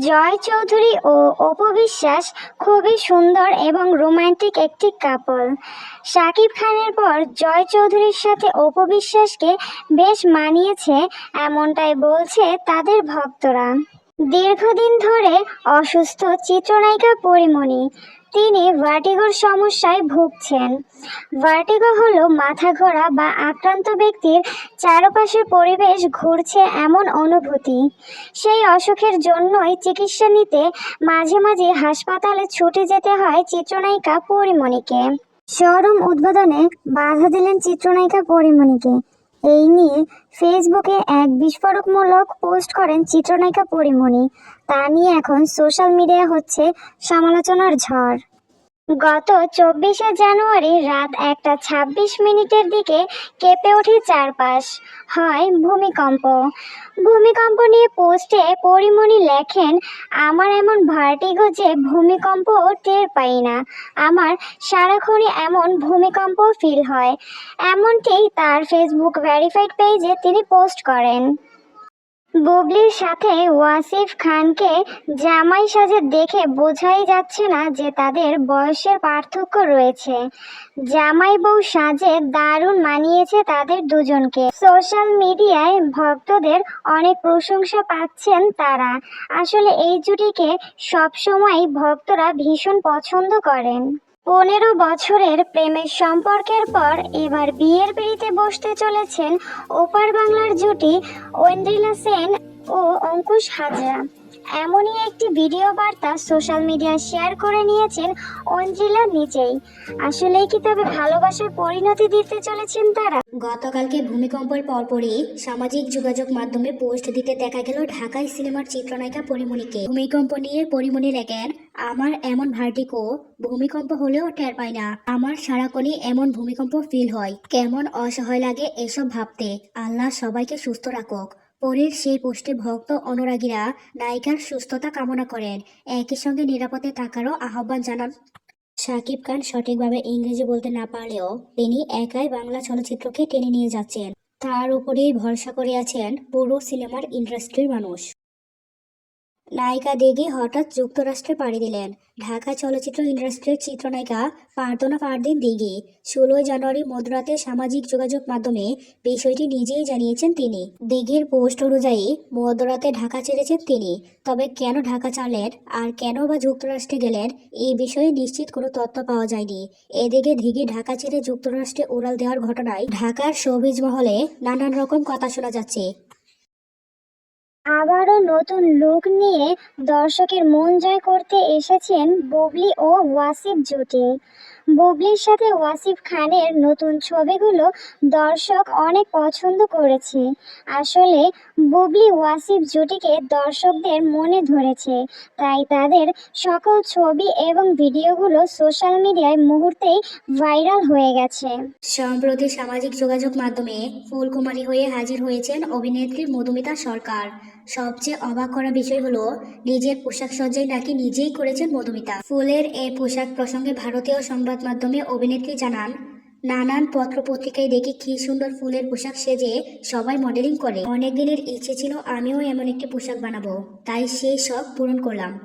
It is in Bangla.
জয় চৌধুরী ও অপবিশ্বাস খুবই সুন্দর এবং রোমান্টিক একটি কাপল শাকিব খানের পর জয় চৌধুরীর সাথে অপু বিশ্বাসকে বেশ মানিয়েছে, এমনটাই বলছে তাদের ভক্তরা। দীর্ঘদিন ধরে অসুস্থ চিত্রনায়িকা পরিমণি। তিনি ভার্টিগোর সমস্যায় ভুগছেন। ভার্টিগো হলো মাথা ঘোরা বা আক্রান্ত ব্যক্তির চারপাশের পরিবেশ ঘুরছে এমন অনুভূতি। সেই অসুখের জন্যই চিকিৎসা নিতে মাঝে মাঝে হাসপাতালে ছুটে যেতে হয় চিত্রনায়িকা পরিমণিকে। শোরুম উদ্বোধনে বাধা দিলেন চিত্রনায়িকা পরিমণিকে। এই নিয়ে ফেসবুকে এক বিস্ফোরকমূলক পোস্ট করেন চিত্রনায়িকা পরিমণি। তা নিয়ে এখন সোশ্যাল মিডিয়া হচ্ছে সমালোচনার ঝড়। গত চব্বিশে জানুয়ারি রাত একটা ছাব্বিশ মিনিটের দিকে কেঁপে ওঠে চারপাশ। হয় ভূমিকম্প। ভূমিকম্প নিয়ে পোস্টে পরিমণি লেখেন, আমার এমন ভার্টিগো যে ভূমিকম্প টের পাই না। আমার সারাক্ষণই এমন ভূমিকম্প ফিল হয়। এমনটি তার ফেসবুক ভেরিফাইড পেজে তিনি পোস্ট করেন। বুবলির সাথে ওয়াসিফ খানকে জামাই সাজে দেখে বোঝাই যাচ্ছে না যে তাদের বয়সের পার্থক্য রয়েছে। জামাই বউ সাজে দারুণ মানিয়েছে তাদের দুজনকে। সোশ্যাল মিডিয়ায় ভক্তদের অনেক প্রশংসা পাচ্ছেন তারা। আসলে এই জুটিকে সবসময় ভক্তরা ভীষণ পছন্দ করেন। পনেরো বছরের প্রেমের সম্পর্কের পর এবার বিয়ের পিড়িতে বসতে চলেছেন ওপার বাংলার জুটি ঐন্দ্রিলা সেন ও অঙ্কুশ হাজরা। এমনই একটি ভিডিও বার্তা সোশ্যাল মিডিয়ায় শেয়ার করে নিয়েছেন ঐন্দ্রিলা নিজেই। আসলে কি তবে ভালোবাসার পরিণতি দিতে চলেছেন তারা? গতকালকে ভূমিকম্পের পরপরই সামাজিক যোগাযোগ মাধ্যমে পোস্ট দিতে দেখা গেল ঢাকায় সিনেমার চিত্রনায়িকা পরিমণিকে ভূমিকম্প নিয়ে পরিমণি লেখেন, আমার এমন ভার্টিকো ভূমিকম্প হলেও টের পাই না। আমার সারাক্ষণই এমন ভূমিকম্প ফিল হয়। কেমন অসহায় লাগে এসব ভাবতে। আল্লাহ সবাইকে সুস্থ রাখুক। পরের সেই পোস্টে ভক্ত অনুরাগীরা নায়িকার সুস্থতা কামনা করেন। একই সঙ্গে নিরাপদে থাকারও আহ্বান জানান শাকিব খান। সঠিকভাবে ইংরেজি বলতে না পারলেও তিনি একাই বাংলা চলচ্চিত্রকে টেনে নিয়ে যাচ্ছেন। তার উপরেই ভরসা করে আছেন পুরো সিনেমার ইন্ডাস্ট্রির মানুষ। নায়িকা দিঘি হঠাৎ যুক্তরাষ্ট্রে পাড়ি দিলেন। ঢাকা চলচ্চিত্র ইন্ডাস্ট্রির চিত্রনায়িকা প্রার্থনা পারদিন দিঘি ষোলোই জানুয়ারি মধ্যরাতে সামাজিক যোগাযোগ মাধ্যমে বিষয়টি নিজেই জানিয়েছেন তিনি। দিঘির পোস্ট অনুযায়ী, মধ্যরাতে ঢাকা ছেড়েছেন তিনি। তবে কেন ঢাকা ছাড়লেন আর কেন বা যুক্তরাষ্ট্রে গেলেন এই বিষয়ে নিশ্চিত কোনো তথ্য পাওয়া যায়নি। এদিকে দিঘি ঢাকা ছেড়ে যুক্তরাষ্ট্রে উড়াল দেওয়ার ঘটনায় ঢাকার শোবিজ মহলে নানান রকম কথা শোনা যাচ্ছে। আবারও নতুন লুক নিয়ে দর্শকের মন জয় করতে এসেছেন বুবলি ও ওয়াসিফ জুটি। বুবলির সাথে ওয়াসিফ খানের নতুন ছবিগুলো দর্শক অনেক পছন্দ করেছে। আসলে বুবলি ওয়াসিফ জুটিকে দর্শকদের মনে ধরেছে, তাই তাদের সকল ছবি এবং ভিডিওগুলো সোশ্যাল মিডিয়ায় মুহূর্তেই ভাইরাল হয়ে গেছে। সম্প্রতি সামাজিক যোগাযোগ মাধ্যমে ফুলকুমারী হয়ে হাজির হয়েছেন অভিনেত্রী মধুমিতা সরকার। সবচেয়ে অবাক করা বিষয় হলো, নিজের পোশাক সজ্জাই নাকি নিজেই করেছেন মধুমিতা? ফুলের এই পোশাক প্রসঙ্গে ভারতীয় সংবাদ মাধ্যমে অভিনেত্রী জানান, নানান পত্র পত্রিকায় দেখি কি সুন্দর ফুলের পোশাক সেজে সবাই মডেলিং করে। অনেক দিনের ইচ্ছে ছিল, আমিও এমন একটি পোশাক বানাবো। তাই সেই সব পূরণ করলাম।